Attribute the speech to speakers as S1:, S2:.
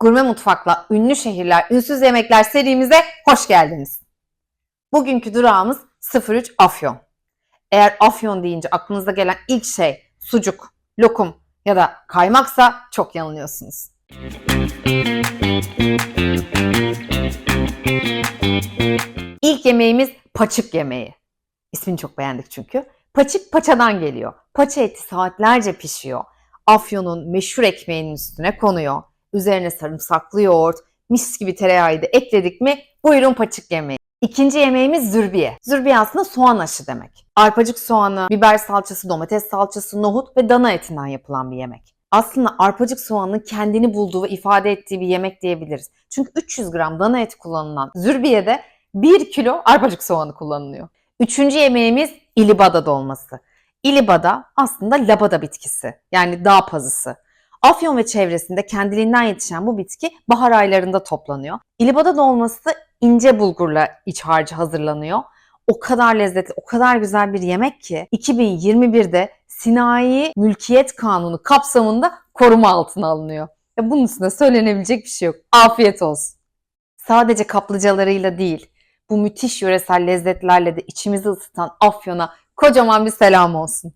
S1: Gurme Mutfak'la ünlü şehirler, ünsüz yemekler serimize hoş geldiniz. Bugünkü durağımız 03 Afyon. Eğer Afyon deyince aklınıza gelen ilk şey sucuk, lokum ya da kaymaksa çok yanılıyorsunuz. İlk yemeğimiz paçık yemeği. İsmini çok beğendik çünkü. Paçık paçadan geliyor. Paça eti saatlerce pişiyor. Afyon'un meşhur ekmeğinin üstüne konuyor. Üzerine sarımsaklı yoğurt, mis gibi tereyağı da ekledik mi buyurun paçık yemeği. İkinci yemeğimiz zürbiye. Zürbiye aslında soğan aşı demek. Arpacık soğanı, biber salçası, domates salçası, nohut ve dana etinden yapılan bir yemek. Aslında arpacık soğanın kendini bulduğu ve ifade ettiği bir yemek diyebiliriz. Çünkü 300 gram dana eti kullanılan zürbiyede 1 kilo arpacık soğanı kullanılıyor. Üçüncü yemeğimiz ilibada dolması. İlibada aslında labada bitkisi yani dağ pazısı. Afyon ve çevresinde kendiliğinden yetişen bu bitki bahar aylarında toplanıyor. İlibada dolması ince bulgurla iç harcı hazırlanıyor. O kadar lezzetli, o kadar güzel bir yemek ki 2021'de Sinayi Mülkiyet Kanunu kapsamında koruma altına alınıyor. Ya bunun üstüne söylenebilecek bir şey yok. Afiyet olsun. Sadece kaplıcalarıyla değil, bu müthiş yöresel lezzetlerle de içimizi ısıtan Afyon'a kocaman bir selam olsun.